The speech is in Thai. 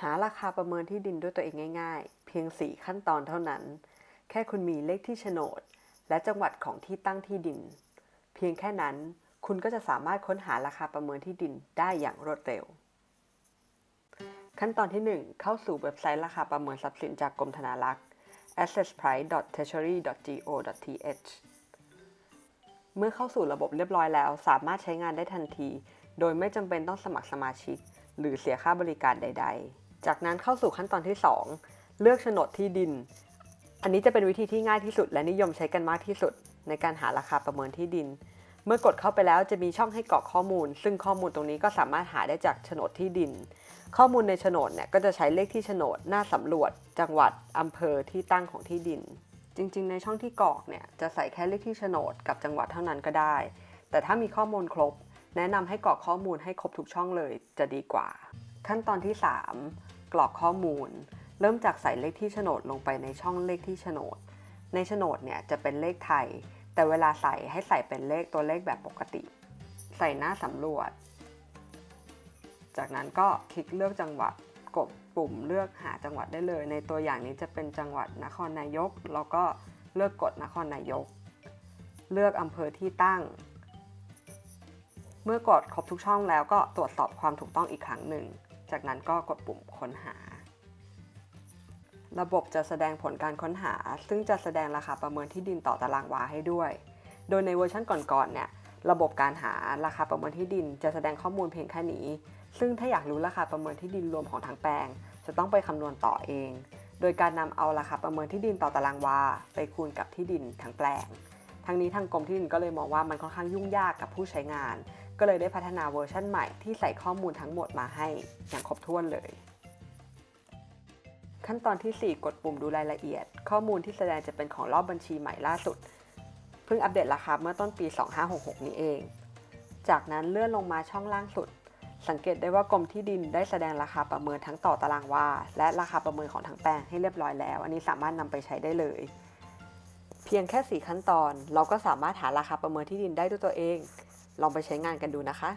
หาราคาประเมินที่ดินด้วยตัวเองง่ายๆ เพียง 4 ขั้นตอนเท่านั้น แค่คุณมีเลขที่โฉนด และจังหวัดของที่ตั้งที่ดิน เพียงแค่นั้นคุณก็จะสามารถค้นหาราคาประเมินที่ดินได้อย่างรวดเร็ว ขั้นตอนที่ 1 เข้าสู่เว็บไซต์ราคาประเมินทรัพย์สินจากกรมธนารักษ์ accessprice.treasury.go.th เมื่อเข้าสู่ระบบเรียบร้อยแล้ว สามารถใช้งานได้ทันที โดยไม่จำเป็นต้องสมัครสมาชิก หรือเสียค่าบริการใด ๆ จากนั้นเข้าสู่ขั้นตอนที่ 2 เลือกโฉนดที่ดิน อันนี้จะเป็นวิธีที่ง่ายที่สุด และนิยมใช้กันมากที่สุด ในการหาราคาประเมินที่ดิน เมื่อกดเข้าไปแล้วจะมีช่องให้กรอกข้อมูล ซึ่งข้อมูลตรงนี้ก็สามารถหาได้จากโฉนดที่ดิน ข้อมูลในโฉนดเนี่ยก็จะใช้เลขที่โฉนด หน้าสำรวจ จังหวัดอำเภอที่ตั้งของที่ดิน จริง ๆ ในช่องที่กรอกเนี่ยจะใส่แค่เลขที่โฉนดกับจังหวัดเท่านั้นก็ได้ แต่ถ้ามีข้อมูลครบ แนะนำให้กรอกข้อมูลให้ครบทุกช่องเลยจะดีกว่า ขั้นตอนที่ 3 กรอกข้อมูล เริ่มจากใส่เลขที่โฉนดลงไปในช่องเลขที่โฉนด ในโฉนดเนี่ยจะเป็นเลขไทย แต่เวลาใส่ให้ใส่เป็นเลขตัวเลขแบบปกติ ใส่หน้าสำรวจ จากนั้นก็คลิกเลือกจังหวัดกดปุ่มเลือกหาจังหวัดได้เลย ในตัวอย่างนี้จะเป็นจังหวัดนครนายก แล้วก็เลือกกดนครนายก เลือกอำเภอที่ตั้ง เมื่อกดครบทุกช่องแล้วก็ตรวจสอบความถูกต้องอีกครั้งหนึ่ง จากนั้นก็กดปุ่มค้นหา ระบบจะแสดงผลการค้นหา ซึ่งจะแสดงราคาประเมินที่ดินต่อตารางวาให้ด้วย โดยในเวอร์ชันก่อนๆเนี่ยระบบการหาราคาประเมินที่ดิน จะแสดงข้อมูลเพียงแค่นี้ ซึ่งถ้าอยากรู้ราคาประเมินที่ดินรวมของทั้งแปลง จะต้องไปคำนวณต่อเอง โดยการนำเอาราคาประเมินที่ดินต่อตารางวา ไปคูณกับที่ดินทั้งแปลง ทั้งนี้ทางกรมที่ดินก็เลยมองว่ามันค่อนข้างยุ่งยากกับผู้ใช้งาน ก็เลยได้พัฒนาเวอร์ชันใหม่ที่ใส่ข้อมูลทั้งหมดมาให้อย่างครบถ้วนเลย ขั้นตอนที่ 4 กดปุ่มดูรายละเอียด ข้อมูลที่แสดงจะเป็นของรอบบัญชีใหม่ล่าสุด เพิ่งอัปเดตราคาเมื่อต้นปี 2566 นี้เอง จากนั้นเลื่อนลงมาช่องล่างสุด สังเกตได้ว่ากรมที่ดินได้แสดงราคาประเมินทั้งต่อตารางวาและราคาประเมินของทั้งแปลงให้เรียบร้อยแล้ว อันนี้สามารถนำไปใช้ได้เลยเพียงแค่ 4 ขั้นตอน เราก็สามารถหาราคาประเมินที่ดินได้ด้วยตัวเอง ลองไปใช้งานกันดูนะคะ